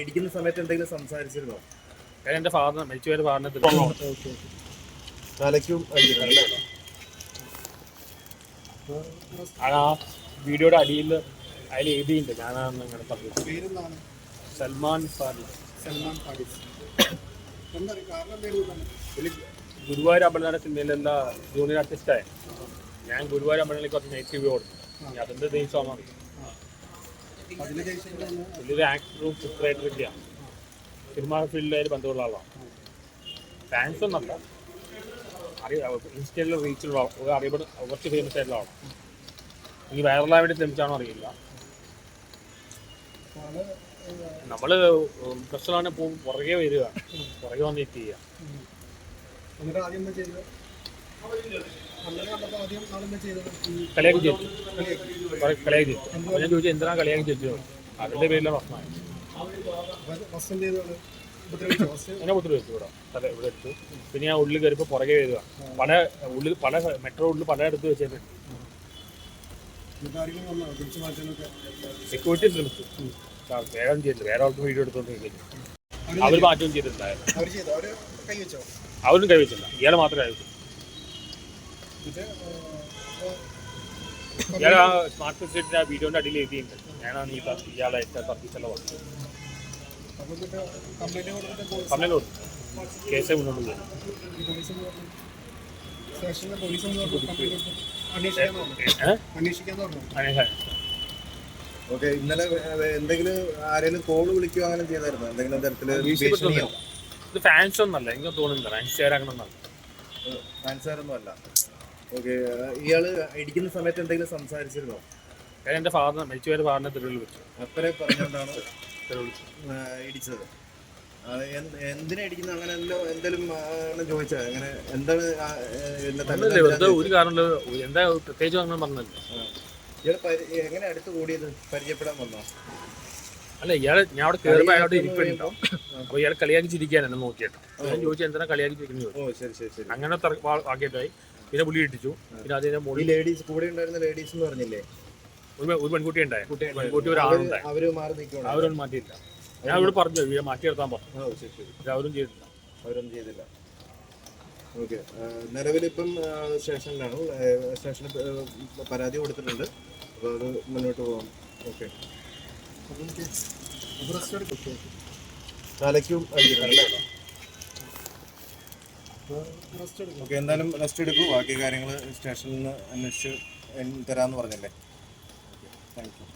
ഇടിക്കുന്ന സമയത്ത് എന്തെങ്കിലും സംസാരിച്ചിരുന്നോ? കാര്യം എന്റെ ഫാദർ മരിച്ചുപോയ ഫാദറിനെ തലയ്ക്കും ആ വീഡിയോയുടെ അടിയിൽ അതിൽ എഴുതിയിട്ടുണ്ട്. ഞാനാണെന്ന് അങ്ങനെ പറഞ്ഞു. പേരെന്താണ്? സൽമാൻ സൽമാൻ ഫാദിസ് എന്താ ഗുരുവായൂർ അമ്പലനാട് സിനിമയിലുള്ള ജൂനിയർ ആർട്ടിസ്റ്റായ ഞാൻ ഗുരുവായൂർ അമ്പലനാളിൽ കുറച്ച് നെഗറ്റീവ് കൊടുത്തു അതെന്ത് അതിന്റെ ദേശമാണ് പുള്ളിയൊരു ആക്ടറും ചിത്രമായിട്ടൊക്കെയാണ് സിനിമ ഫീൽഡിലായിട്ട് ബന്ധമുള്ള ആളാണ്. ഫാൻസ് ഒന്നല്ല അറിയ ഇൻസ്റ്റയിൽ റീച്ചുള്ള ആളാണ് അറിയപ്പെട കുറച്ച് ഫേമസ് ആയിട്ടുള്ള ആളാണ് ഈ വൈറലാൻ വേണ്ടി ശ്രമിച്ചാണോ അറിയില്ല. നമ്മൾ പ്രശ്നമാണ് ഇപ്പോൾ പുറകെ വരിക. പുറകെ വന്നിട്ട് ചെയ്യുക? കളിയാക്കി കുറെ കളിയാക്കി ജയിച്ചു അപ്പോൾ ഞാൻ ചോദിച്ചു എന്തിനാണ് കളിയാക്കി ജയിച്ചത് അതിന്റെ പേരിലാണ് പ്രശ്നമായി ഉപദ്രവിച്ചോ എന്നെ ഒത്തിരി ഇവിടെ തല ഇവിടെ എടുത്തു പിന്നെ ഞാൻ ഉള്ളിൽ കയറിയപ്പോൾ പുറകെ വരിക പല ഉള്ളിൽ പല മെട്രോ ഉള്ളിൽ പല എടുത്ത് വെച്ചിട്ടുണ്ട് സെക്യൂരിറ്റി ശ്രമിച്ചു വേഗം ചെയ്തില്ല വേറെ ആൾക്ക് വീഡിയോ അവർ അവർ മാറ്റവും ചെയ്തിട്ടുണ്ടായിരുന്നു അവർ കൈവച്ചില്ല ഇയാൾ മാത്രമേ കൈവച്ചു? ഇയാൾ ആ സ്മാർട്ട് ആ അടിയിൽ എഴുതിയിട്ടുണ്ട്. ഞാനാണ് ഈ ഇയാളെ സർവീസെല്ലാം വന്നത് കംപ്ലൈന്റ് കൊടുത്തു കേസ് മുന്നോട്ട് ഓക്കെ ഇന്നലെ എന്തെങ്കിലും ആരെങ്കിലും കോൾ വിളിക്കുകയോ അങ്ങനെ ചെയ്തായിരുന്നോ? എന്തെങ്കിലും തരത്തിൽ ഇത് ഫാൻസ് ഒന്നല്ല എനിക്ക് തോന്നുന്നില്ല. ഫാൻസ് ചേരാക്കണമെന്നല്ല ഫാൻസാരൊന്നും അല്ല. ഓക്കെ ഇയാൾ ഇടിക്കുന്ന സമയത്ത് എന്തെങ്കിലും സംസാരിച്ചിരുന്നോ? ഞാൻ എന്റെ ഫാദറിനെ മരിച്ചുപോയ ഫാദറിനെ തെരുവിൽ വിളിച്ചു അത്രേ പറഞ്ഞുകൊണ്ടാണ് ആ, ഇടിച്ചത്. അത് എന്ത്- എന്തിനാ ഇടിക്കുന്നത് അങ്ങനെ എന്തോ എന്തെങ്കിലും ചോദിച്ചാ അങ്ങനെ എന്താണ് ആ, ഏ, എന്നെ ഒന്നുമില്ല, വെറുതെ ഒരു കാരണമില്ല. എന്താ പ്രത്യേകിച്ച് അങ്ങനെ പറഞ്ഞില്ല ഇയാൾ പരി- എങ്ങനെ അടുത്ത് കൂടിയത്? പരിചയപ്പെടാൻ വന്നോ? അല്ല ഇയാൾ ഞാൻ അവിടെ കയറുമ്പോൾ അയാളോട് ഇരിപ്പുണ്ടോ. അപ്പോൾ ഇയാൾ കളിയാക്കി ചിരിക്കാൻ എന്നെ നോക്കിയിട്ട്. ഞാൻ ചോദിച്ചു എന്തിനാ കളിയാക്കി ഓ ശരി ശരി ശരി. അങ്ങനെ ആക്കിയിട്ടായി പിന്നെ പുള്ളി ഇട്ടിച്ചു പിന്നെ അതിന്റെ ഈ മുകളിൽ ലേഡീസ് കൂടെ ഉണ്ടായിരുന്ന ലേഡീസ് എന്ന് പറഞ്ഞില്ലേ? ഒരു ഒരു പെൺകുട്ടി ഉണ്ടായി. പെൺകുട്ടി ആളുണ്ടായി. അവർ മാറി നിൽക്കണം അവരൊന്നും മാറ്റിയില്ല ഞാൻ അവരോട് പറഞ്ഞു ഇവരെ മാറ്റി നിർത്താൻ പറഞ്ഞു. ഓ ശരി ശരി. പക്ഷെ അവരും ചെയ്തില്ല അവരൊന്നും ചെയ്തില്ല. ഓക്കെ. നിലവിലിപ്പം ആ, സ്റ്റേഷനിലാണ്. ഏ, സ്റ്റേഷനിൽ ഏ, പരാതി കൊടുത്തിട്ടുണ്ട്. അപ്പോൾ അത് മുന്നോട്ട് പോകാം ഓക്കെ. തലയ്ക്കും അടിക്കുന്നുണ്ടല്ലേ എടുക്കും ഓക്കെ എന്തായാലും റെസ്റ്റ് എടുക്കൂ. ബാക്കി കാര്യങ്ങൾ സ്റ്റേഷനിൽ നിന്ന് അന്വേഷിച്ച് തരാമെന്ന് പറഞ്ഞല്ലേ? Thank you